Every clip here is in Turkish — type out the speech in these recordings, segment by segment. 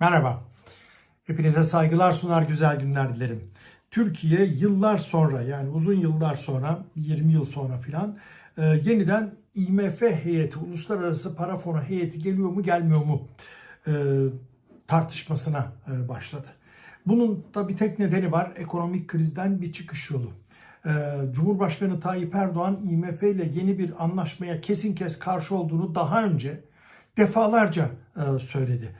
Merhaba. Hepinize saygılar sunar güzel günler dilerim. Türkiye yıllar sonra yani uzun yıllar sonra 20 yıl sonra filan e, yeniden IMF heyeti, Uluslararası Para Fonu heyeti geliyor mu gelmiyor mu e, tartışmasına e, başladı. Bunun da bir tek nedeni var. Ekonomik krizden bir çıkış yolu. E, Cumhurbaşkanı Tayyip Erdoğan IMF ile yeni bir anlaşmaya kesin kes karşı olduğunu daha önce defalarca e, söyledi.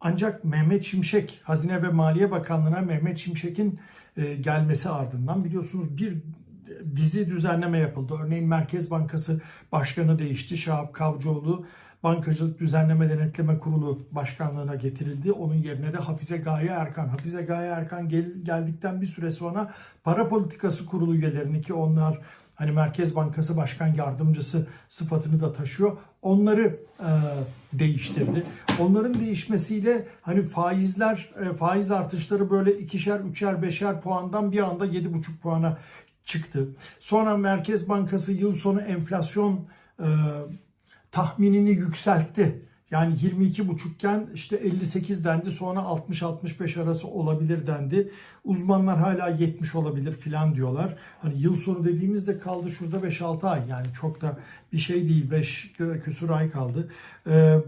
Ancak Mehmet Şimşek, Hazine ve Maliye Bakanlığı'na Mehmet Şimşek'in e, gelmesi ardından biliyorsunuz bir dizi düzenleme yapıldı. Örneğin Merkez Bankası Başkanı değişti. Şahap Kavcıoğlu Bankacılık Düzenleme Denetleme Kurulu Başkanlığı'na getirildi. Onun yerine de Hafize Gaye Erkan. Hafize Gaye Erkan gel, geldikten bir süre sonra Para Politikası Kurulu üyelerini ki onlar hani Merkez Bankası Başkan Yardımcısı sıfatını da taşıyor. Onları e, değiştirdi. Onların değişmesiyle hani faizler, e, faiz artışları böyle ikişer, üçer, beşer puandan bir anda yedi buçuk puana çıktı. Sonra Merkez Bankası yıl sonu enflasyon e, tahminini yükseltti. Yani 22,5 iken işte 58 dendi sonra 60-65 arası olabilir dendi. Uzmanlar hala 70 olabilir filan diyorlar. Hani yıl sonu dediğimizde kaldı şurada 5-6 ay yani çok da bir şey değil 5 küsur ay kaldı. Ee,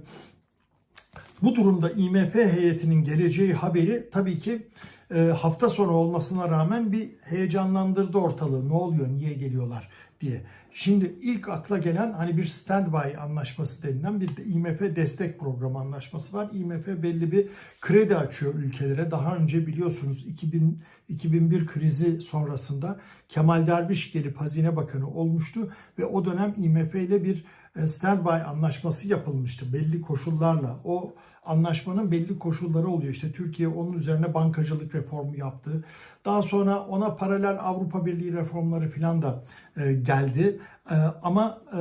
bu durumda IMF heyetinin geleceği haberi tabii ki e, hafta sonu olmasına rağmen bir heyecanlandırdı ortalığı. Ne oluyor, niye geliyorlar diye. Şimdi ilk akla gelen hani bir standby anlaşması denilen bir de IMF destek programı anlaşması var. IMF belli bir kredi açıyor ülkelere. Daha önce biliyorsunuz 2000 2001 krizi sonrasında Kemal Derviş gelip Hazine Bakanı olmuştu ve o dönem IMF ile bir standby anlaşması yapılmıştı belli koşullarla. O anlaşmanın belli koşulları oluyor. İşte Türkiye onun üzerine bankacılık reformu yaptı. Daha sonra ona paralel Avrupa Birliği reformları filan da e, geldi. E, ama e,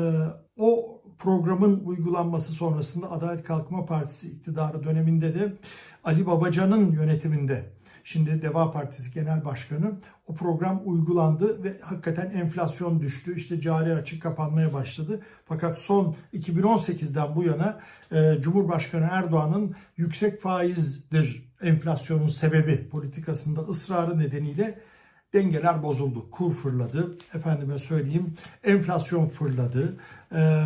o programın uygulanması sonrasında Adalet Kalkınma Partisi iktidarı döneminde de Ali Babacan'ın yönetiminde Şimdi Deva Partisi Genel Başkanı o program uygulandı ve hakikaten enflasyon düştü. İşte cari açık kapanmaya başladı. Fakat son 2018'den bu yana e, Cumhurbaşkanı Erdoğan'ın yüksek faizdir enflasyonun sebebi politikasında ısrarı nedeniyle dengeler bozuldu. Kur fırladı. Efendime söyleyeyim enflasyon fırladı. E,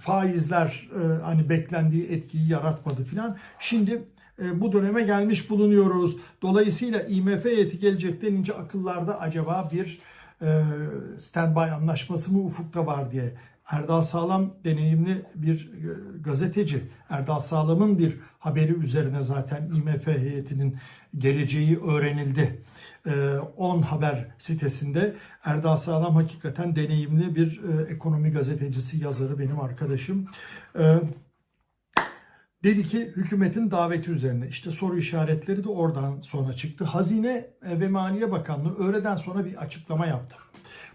faizler e, hani beklendiği etkiyi yaratmadı filan. Şimdi bu döneme gelmiş bulunuyoruz. Dolayısıyla IMF heyeti gelecek denince akıllarda acaba bir e, standby anlaşması mı ufukta var diye. Erdal Sağlam deneyimli bir e, gazeteci. Erdal Sağlam'ın bir haberi üzerine zaten IMF heyetinin geleceği öğrenildi. 10 haber sitesinde Erdal Sağlam hakikaten deneyimli bir ekonomi gazetecisi, yazarı benim arkadaşım. Dedi ki hükümetin daveti üzerine işte soru işaretleri de oradan sonra çıktı. Hazine ve Maliye Bakanlığı öğleden sonra bir açıklama yaptı.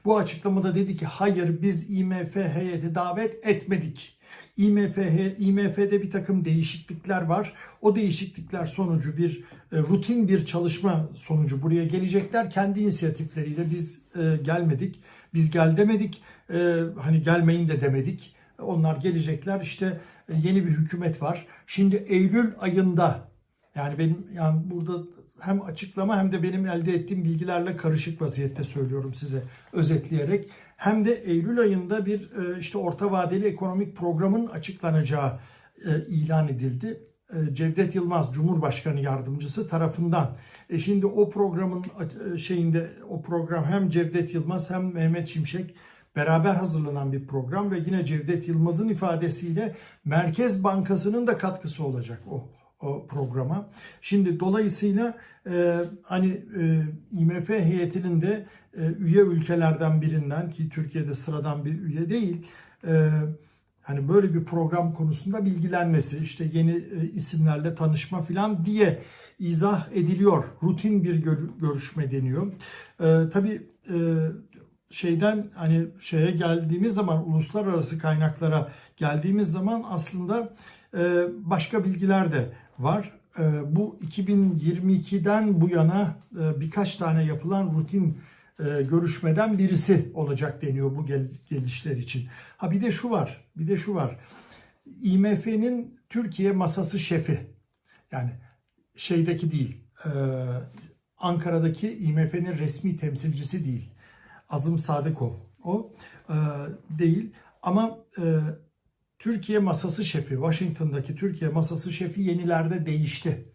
Bu açıklamada dedi ki hayır biz IMF heyeti davet etmedik. IMF, IMF'de bir takım değişiklikler var. O değişiklikler sonucu bir e, rutin bir çalışma sonucu buraya gelecekler. Kendi inisiyatifleriyle biz e, gelmedik. Biz gel demedik. E, hani gelmeyin de demedik. Onlar gelecekler işte yeni bir hükümet var. Şimdi Eylül ayında yani benim yani burada hem açıklama hem de benim elde ettiğim bilgilerle karışık vaziyette söylüyorum size özetleyerek. Hem de Eylül ayında bir e, işte orta vadeli ekonomik programın açıklanacağı e, ilan edildi. E, Cevdet Yılmaz Cumhurbaşkanı yardımcısı tarafından. E şimdi o programın şeyinde o program hem Cevdet Yılmaz hem Mehmet Şimşek beraber hazırlanan bir program ve yine Cevdet Yılmaz'ın ifadesiyle Merkez Bankası'nın da katkısı olacak o, o programa. Şimdi dolayısıyla e, hani e, IMF heyetinin de e, üye ülkelerden birinden ki Türkiye'de sıradan bir üye değil e, hani böyle bir program konusunda bilgilenmesi işte yeni e, isimlerle tanışma filan diye izah ediliyor. Rutin bir görüşme deniyor. E, tabii e, şeyden hani şeye geldiğimiz zaman uluslararası kaynaklara geldiğimiz zaman aslında e, başka bilgiler de var. E, bu 2022'den bu yana e, birkaç tane yapılan rutin görüşmeden birisi olacak deniyor bu gelişler için. Ha bir de şu var, bir de şu var. IMF'nin Türkiye masası şefi yani şeydeki değil. Ankara'daki IMF'nin resmi temsilcisi değil. Azım Sadıkov o e, değil. Ama e, Türkiye masası şefi, Washington'daki Türkiye masası şefi yenilerde değişti.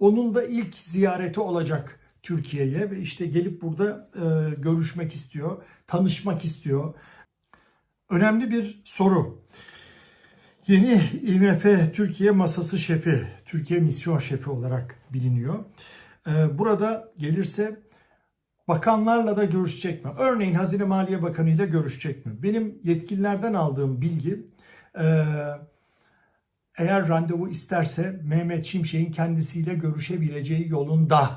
Onun da ilk ziyareti olacak Türkiye'ye ve işte gelip burada e, görüşmek istiyor, tanışmak istiyor. Önemli bir soru. Yeni IMF Türkiye masası şefi, Türkiye misyon şefi olarak biliniyor. E, burada gelirse bakanlarla da görüşecek mi? Örneğin Hazine Maliye Bakanı ile görüşecek mi? Benim yetkililerden aldığım bilgi e, eğer randevu isterse Mehmet Şimşek'in kendisiyle görüşebileceği yolunda.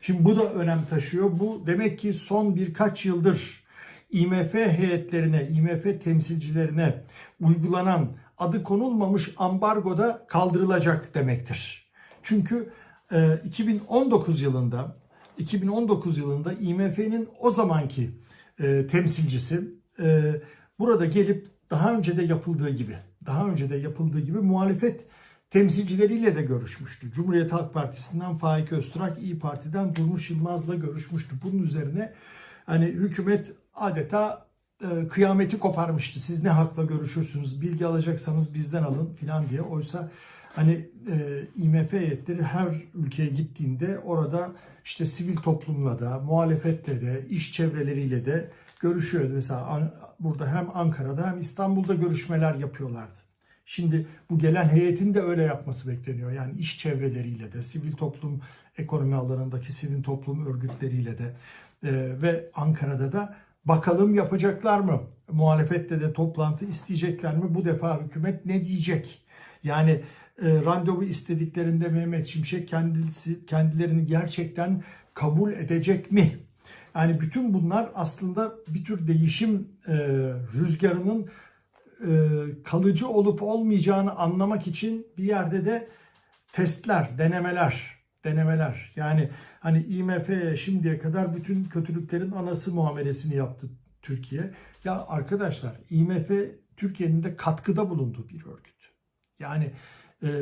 Şimdi bu da önem taşıyor. Bu demek ki son birkaç yıldır IMF heyetlerine, IMF temsilcilerine uygulanan adı konulmamış ambargo da kaldırılacak demektir. Çünkü e, 2019 yılında 2019 yılında IMF'nin o zamanki e, temsilcisi e, burada gelip daha önce de yapıldığı gibi daha önce de yapıldığı gibi muhalefet temsilcileriyle de görüşmüştü. Cumhuriyet Halk Partisi'nden Faik Öztürk, İyi Parti'den Durmuş Yılmaz'la görüşmüştü. Bunun üzerine hani hükümet adeta e, kıyameti koparmıştı. Siz ne hakla görüşürsünüz? Bilgi alacaksanız bizden alın filan diye. Oysa hani e, IMF heyetleri her ülkeye gittiğinde orada işte sivil toplumla da, muhalefetle de, iş çevreleriyle de görüşüyordu. Mesela burada hem Ankara'da hem İstanbul'da görüşmeler yapıyorlardı. Şimdi bu gelen heyetin de öyle yapması bekleniyor. Yani iş çevreleriyle de, sivil toplum ekonomi alanındaki sivil toplum örgütleriyle de e, ve Ankara'da da bakalım yapacaklar mı? Muhalefette de toplantı isteyecekler mi? Bu defa hükümet ne diyecek? Yani e, randevu istediklerinde Mehmet Şimşek kendisi kendilerini gerçekten kabul edecek mi? Yani bütün bunlar aslında bir tür değişim e, rüzgarının e, kalıcı olup olmayacağını anlamak için bir yerde de testler, denemeler, denemeler. Yani hani IMF'ye şimdiye kadar bütün kötülüklerin anası muamelesini yaptı Türkiye. Ya arkadaşlar IMF Türkiye'nin de katkıda bulunduğu bir örgüt. Yani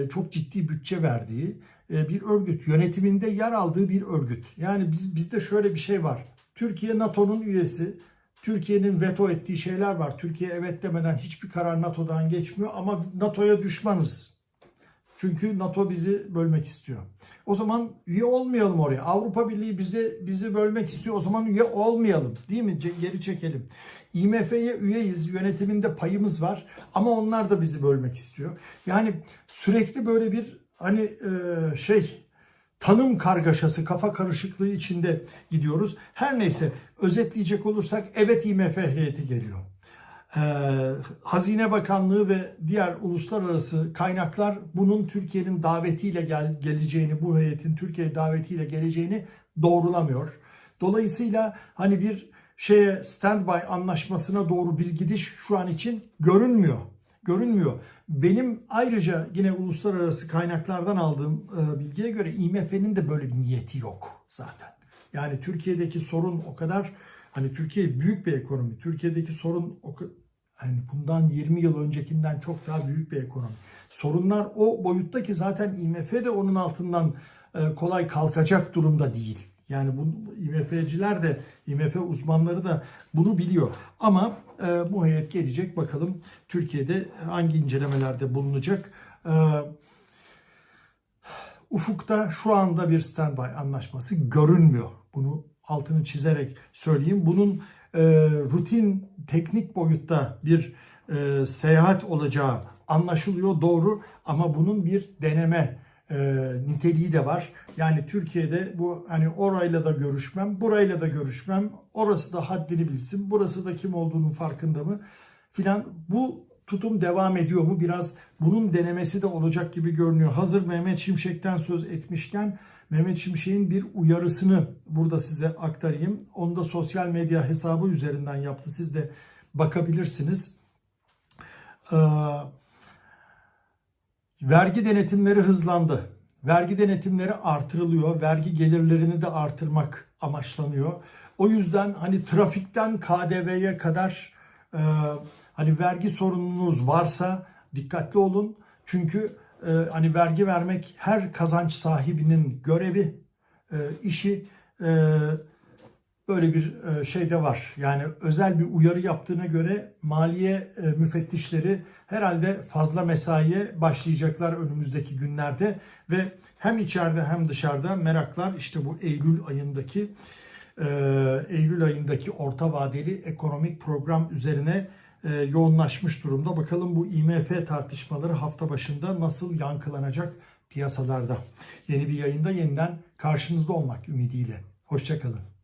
çok ciddi bütçe verdiği e, bir örgüt. Yönetiminde yer aldığı bir örgüt. Yani biz bizde şöyle bir şey var. Türkiye NATO'nun üyesi. Türkiye'nin veto ettiği şeyler var. Türkiye evet demeden hiçbir karar NATO'dan geçmiyor ama NATO'ya düşmanız. Çünkü NATO bizi bölmek istiyor. O zaman üye olmayalım oraya. Avrupa Birliği bizi bizi bölmek istiyor. O zaman üye olmayalım. Değil mi? Geri çekelim. IMF'ye üyeyiz. Yönetiminde payımız var. Ama onlar da bizi bölmek istiyor. Yani sürekli böyle bir hani e, şey tanım kargaşası, kafa karışıklığı içinde gidiyoruz. Her neyse özetleyecek olursak evet IMF heyeti geliyor. Ee, Hazine Bakanlığı ve diğer uluslararası kaynaklar bunun Türkiye'nin davetiyle gel- geleceğini, bu heyetin Türkiye davetiyle geleceğini doğrulamıyor. Dolayısıyla hani bir şeye standby anlaşmasına doğru bir gidiş şu an için görünmüyor. Görünmüyor. Benim ayrıca yine uluslararası kaynaklardan aldığım e, bilgiye göre IMF'nin de böyle bir niyeti yok zaten. Yani Türkiye'deki sorun o kadar hani Türkiye büyük bir ekonomi. Türkiye'deki sorun o hani bundan 20 yıl öncekinden çok daha büyük bir ekonomi. Sorunlar o boyutta ki zaten IMF de onun altından e, kolay kalkacak durumda değil. Yani bu IMF'ciler de IMF uzmanları da bunu biliyor. Ama e, bu heyet gelecek bakalım Türkiye'de hangi incelemelerde bulunacak. E, ufukta şu anda bir standby anlaşması görünmüyor. Bunu altını çizerek söyleyeyim. Bunun e, rutin teknik boyutta bir e, seyahat olacağı anlaşılıyor doğru ama bunun bir deneme e, niteliği de var. Yani Türkiye'de bu hani orayla da görüşmem, burayla da görüşmem, orası da haddini bilsin, burası da kim olduğunun farkında mı filan bu tutum devam ediyor mu? Biraz bunun denemesi de olacak gibi görünüyor. Hazır Mehmet Şimşek'ten söz etmişken Mehmet Şimşek'in bir uyarısını burada size aktarayım. Onu da sosyal medya hesabı üzerinden yaptı. Siz de bakabilirsiniz. Ee, vergi denetimleri hızlandı. Vergi denetimleri artırılıyor. Vergi gelirlerini de artırmak amaçlanıyor. O yüzden hani trafikten KDV'ye kadar e, hani vergi sorununuz varsa dikkatli olun. Çünkü e, hani vergi vermek her kazanç sahibinin görevi, e, işi e, böyle bir e, şey de var. Yani özel bir uyarı yaptığına göre maliye e, müfettişleri herhalde fazla mesaiye başlayacaklar önümüzdeki günlerde ve hem içeride hem dışarıda meraklar işte bu Eylül ayındaki e, Eylül ayındaki orta vadeli ekonomik program üzerine yoğunlaşmış durumda. Bakalım bu IMF tartışmaları hafta başında nasıl yankılanacak piyasalarda. Yeni bir yayında yeniden karşınızda olmak ümidiyle. Hoşçakalın.